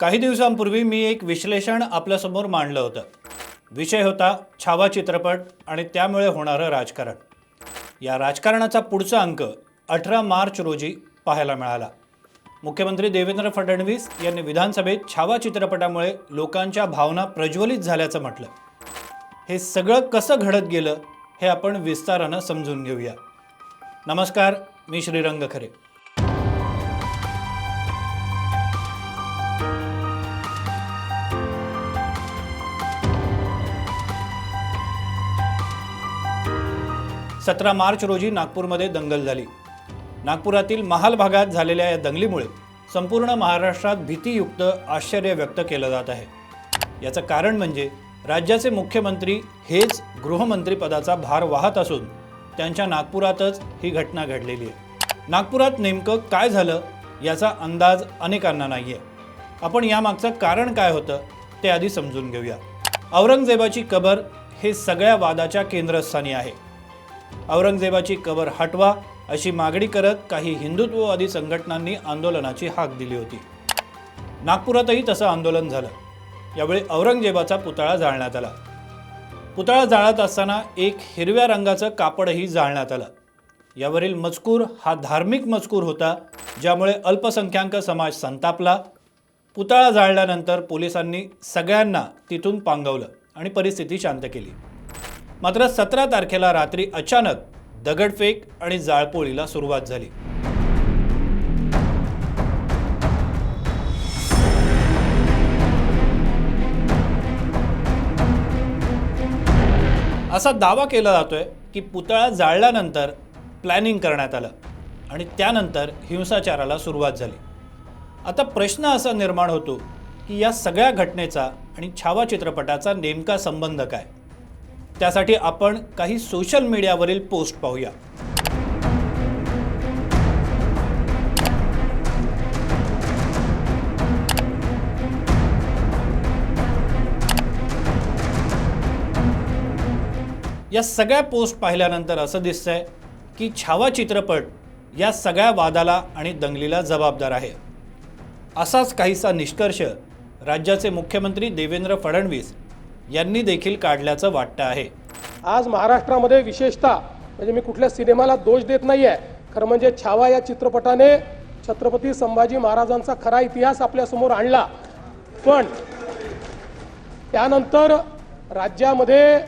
काही दिवसांपूर्वी मी एक विश्लेषण आपल्यासमोर मांडलं होतं. विषय होता छावा चित्रपट आणि त्यामुळे होणारं राजकारण. या राजकारणाचा पुढचा अंक अठरा मार्च रोजी पाहायला मिळाला. मुख्यमंत्री देवेंद्र फडणवीस यांनी विधानसभेत छावा चित्रपटामुळे लोकांच्या भावना प्रज्वलित झाल्याचं म्हटलं. हे सगळं कसं घडत गेलं हे आपण विस्तारानं समजून घेऊया. नमस्कार मी श्रीरंग खरे सतरा मार्च रोजी नागपूरमध्ये दंगल झाली. नागपुरातील महाल भागात झालेल्या या दंगलीमुळे संपूर्ण महाराष्ट्रात भीतीयुक्त आश्चर्य व्यक्त केलं जात आहे. याचं कारण म्हणजे राज्याचे मुख्यमंत्री हेच गृहमंत्रीपदाचा भार वाहत असून त्यांच्या नागपुरातच ही घटना घडलेली आहे. नागपुरात नेमकं काय झालं याचा अंदाज अनेकांना नाही आहे आपण यामागचं कारण काय होतं ते आधी समजून घेऊया. औरंगजेबाची कबर हे सगळ्या वादाच्या केंद्रस्थानी आहे. औरंगजेबाची कबर हटवा अशी मागणी करत काही हिंदुत्ववादी संघटनांनी आंदोलनाची हाक दिली होती. नागपुरातही तसं आंदोलन झालं. यावेळी औरंगजेबाचा पुतळा जाळण्यात आला. पुतळा जाळत असताना एक हिरव्या रंगाचं कापडही जाळण्यात आलं. यावरील मजकूर हा धार्मिक मजकूर होता ज्यामुळे अल्पसंख्याक समाज संतापला. पुतळा जाळल्यानंतर पोलिसांनी सगळ्यांना तिथून पांगवलं आणि परिस्थिती शांत केली. मात्र सतरा तारखेला रात्री अचानक दगडफेक आणि जाळपोळीला सुरुवात झाली. असा दावा केला जातोय की पुतळा जाळल्यानंतर प्लॅनिंग करण्यात आलं आणि त्यानंतर हिंसाचाराला सुरुवात झाली. आता प्रश्न असा निर्माण होतो की या सगळ्या घटनेचा आणि छावा चित्रपटाचा नेमका संबंध काय? त्यासाठी आपण काही सोशल मीडियावरील पोस्ट पाहूया. या सगळ्या पोस्ट पाहिल्यानंतर असं दिसतंय की छावा चित्रपट या सगळ्या वादाला आणि दंगलीला जबाबदार आहे. असाच काहीसा निष्कर्ष राज्याचे मुख्यमंत्री देवेंद्र फडणवीस यांनी देखील काढल्याचं वाटतं आहे. आज महाराष्ट्रामध्ये विशेषतः म्हणजे मी कुठल्या सिनेमाला दोष देत नाही आहे खरं म्हणजे छावा या चित्रपटाने छत्रपती संभाजी महाराजांचा खरा इतिहास आपल्यासमोर आणला. पण त्यानंतर राज्यामध्ये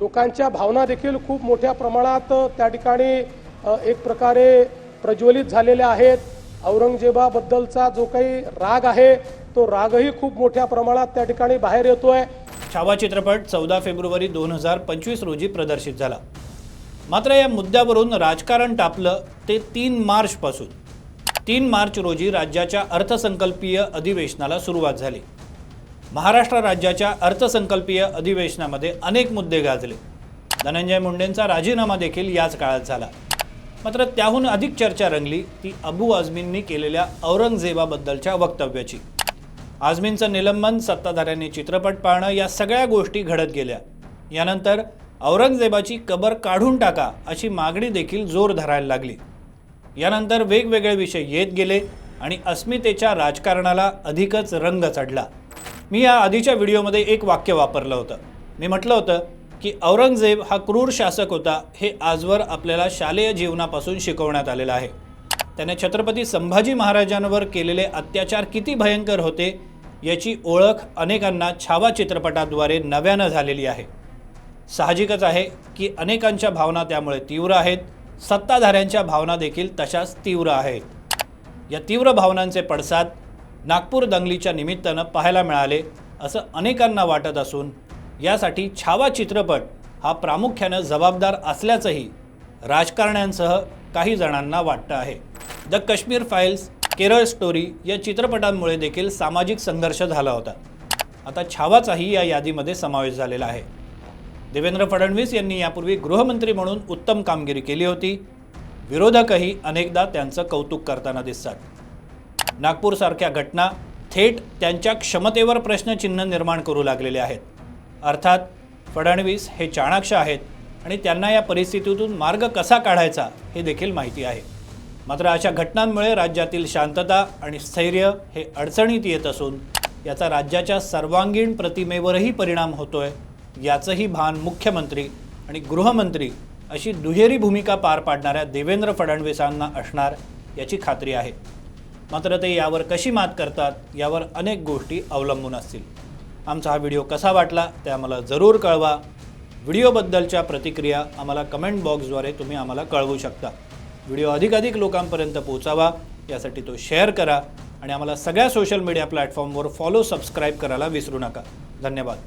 लोकांच्या भावना देखील खूप मोठ्या प्रमाणात त्या ठिकाणी एक प्रकारे प्रज्वलित झालेल्या आहेत. औरंगजेबाबद्दलचा जो काही राग आहे तो रागही खूप मोठ्या प्रमाणात त्या ठिकाणी बाहेर येतोय. छावा चित्रपट चौदा फेब्रुवारी दोन हजार पंचवीस रोजी प्रदर्शित झाला. मात्र या मुद्द्यावरून राजकारण टापलं ते तीन मार्चपासून तीन मार्च रोजी राज्याच्या अर्थसंकल्पीय अधिवेशनाला सुरुवात झाली. महाराष्ट्र राज्याच्या अर्थसंकल्पीय अधिवेशनामध्ये अनेक मुद्दे गाजले. धनंजय मुंडेंचा राजीनामा देखील याच काळात झाला. मात्र त्याहून अधिक चर्चा रंगली ती अबू आझमींनी केलेल्या औरंगजेबाबद्दलच्या वक्तव्याची. आझमींचं निलंबन सत्ताधाऱ्यांनी चित्रपट पाहणं या सगळ्या गोष्टी घडत गेल्या. यानंतर औरंगजेबाची कबर काढून टाका अशी मागणी देखील जोर धरायला लागली. यानंतर वेगवेगळे विषय येत गेले आणि अस्मितेच्या राजकारणाला अधिकच रंग चढला. मी या आधीच्या व्हिडिओमध्ये एक वाक्य वापरलं होतं. मी म्हटलं होतं की औरंगजेब हा क्रूर शासक होता हे आजवर आपल्याला शालेय जीवनापासून शिकवण्यात आलेलं आहे. त्याने छत्रपती संभाजी महाराजांवर केलेले अत्याचार किती भयंकर होते याची ओळख अनेकांना छावा चित्रपटाद्वारे नव्यानं झालेली आहे. साहजिकच आहे की अनेकांच्या भावना त्यामुळे तीव्र आहेत. सत्ताधाऱ्यांच्या भावना देखील तशाच तीव्र आहेत. या तीव्र भावनांचे पडसाद नागपूर दंगलीच्या निमित्तानं पाहायला मिळाले असं अनेकांना वाटत असून यासाठी छावा चित्रपट हा प्रामुख्यानं जबाबदार असल्याचंही राजकारण्यांसह काही जणांना वाटतं आहे. The Kashmir files Kerala story या चित्रपटांमुळे देखील सामाजिक संघर्ष झाला होता. आता छावाचाही या यादीमध्ये समावेश झालेला आहे. देवेंद्र फडणवीस यांनी यापूर्वी गृहमंत्री म्हणून उत्तम कामगिरी केली होती. विरोधकही अनेकदा त्यांचं कौतुक करताना दिसतात. नागपूरसारख्या घटना थेट त्यांच्या क्षमतेवर प्रश्नचिन्ह निर्माण करू लागलेले आहेत. अर्थात फडणवीस हे चाणाक्ष आहेत आणि त्यांना या परिस्थितीतून मार्ग कसा काढायचा हे देखील माहिती आहे. मात्र अशा घटनांमुळे राज्यातील शांतता आणि स्थैर्य हे अडचणीत येत असून याचा राज्याच्या सर्वांगीण प्रतिमेवरही परिणाम होतोय याचंही भान मुख्यमंत्री आणि गृहमंत्री अशी दुहेरी भूमिका पार पाडणाऱ्या देवेंद्र फडणवीसांना असणार याची खात्री आहे. मात्र ते यावर कशी मात करतात यावर अनेक गोष्टी अवलंबून असतील. आमचा हा व्हिडिओ कसा वाटला ते आम्हाला जरूर कळवा. व्हिडिओबद्दलच्या प्रतिक्रिया आम्हाला कमेंट बॉक्सद्वारे तुम्ही आम्हाला कळवू शकता. व्हिडिओ अधिकाधिक लोकांपर्यंत पोहोचावा यासाठी तो शेअर करा आणि आम्हाला सगळ्या सोशल मीडिया प्लॅटफॉर्मवर फॉलो सबस्क्राईब करायला विसरू नका. धन्यवाद.